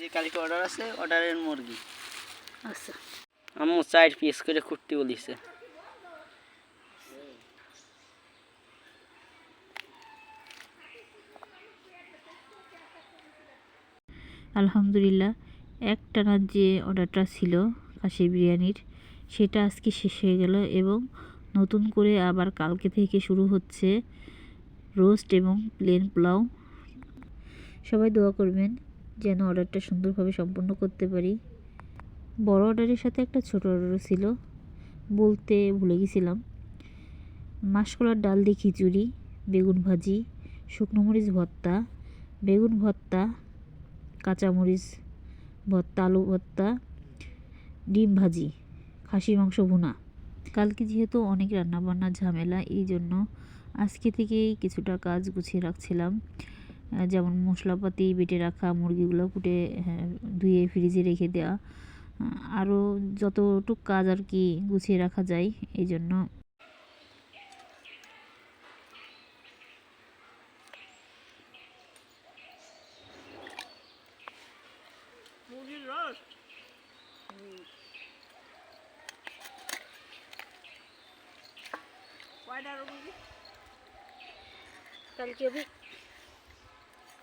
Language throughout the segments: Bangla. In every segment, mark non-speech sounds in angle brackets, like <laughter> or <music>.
যে কালকে অর্ডার আছে অর্ডারের মুরগি। আচ্ছা। আম্মু চার পিস করে কুটতে বলিছে। আলহামদুলিল্লাহ একটানার যে অর্ডারটা ছিল কাশি বিরিয়ানির সেটা আজকে শেষ হয়ে গেল এবং নতুন করে আবার কালকে থেকে শুরু হচ্ছে রোস্ট এবং প্লেন পোলাও। সবাই দোয়া করবেন। যেন অর্ডারটা সুন্দরভাবে সম্পন্ন করতে পারি। বড় অর্ডারের সাথে একটা ছোট অর্ডারও ছিল। বলতে ভুলে গেছিলাম। মাসকলার ডাল দিয়ে খিচুড়ি, বেগুন ভাজি, শুকনো মরিচ ভর্তা, বেগুন ভর্তা কাঁচামরিচ ভর্তা, আলু ভর্তা, ডিম ভাজি, খাসির মাংস ভুনা। কালকে যেহেতু অনেক রান্নাবান্নার ঝামেলা, এই জন্য আজকে থেকেই কিছুটা কাজ গুছিয়ে রাখছিলাম। যেমন মশলাপাতি বেটে রাখা মুরগিগুলো কুটে হ্যাঁ, ধুয়ে ফ্রিজে রেখে দেওয়া আরও যতটুক কাজ আর কি গুছিয়ে রাখা যায় এই জন্য। মুরগির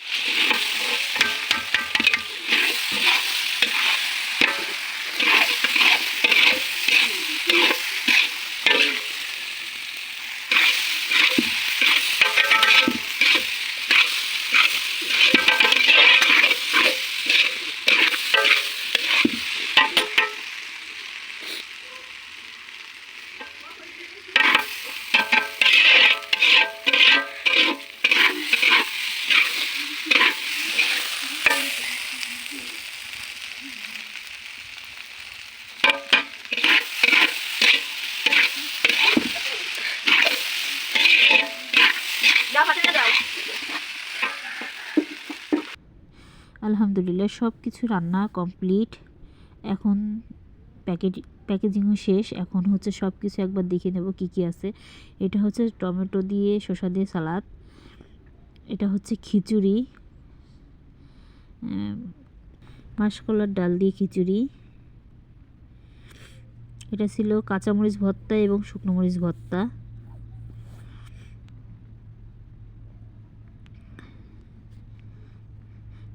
Yeah. <laughs> আলহামদুলিল্লাহ সব কিছু রান্না কমপ্লিট এখন প্যাকেট প্যাকেজিংও শেষ। এখন হচ্ছে সব কিছু একবার দেখে নেব কি কি আছে। এটা হচ্ছে টমেটো দিয়ে শসা দিয়ে সালাদ। এটা হচ্ছে খিচুড়ি। মাসকলার ডাল দিয়ে খিচুড়ি। এটা ছিল কাঁচামরিচ ভর্তা এবং শুকনো মরিচ ভর্তা।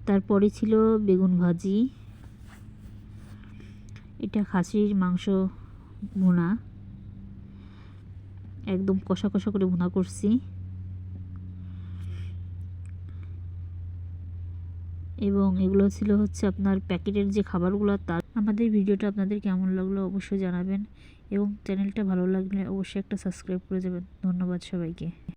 তারপরে ছিল বেগুন ভাজি। এটা খাসির মাংস ভুনা। একদম কষা কষা করে ভুনা করছি। এবং এগুলো ছিল হচ্ছে আপনার প্যাকেটের যে খাবারগুলো, তার আমাদের ভিডিওটা আপনাদের কেমন লাগল অবশ্যই জানাবেন। এবং চ্যানেলটা ভালো লাগলে অবশ্যই একটা সাবস্ক্রাইব করে যাবেন। ধন্যবাদ সবাইকে।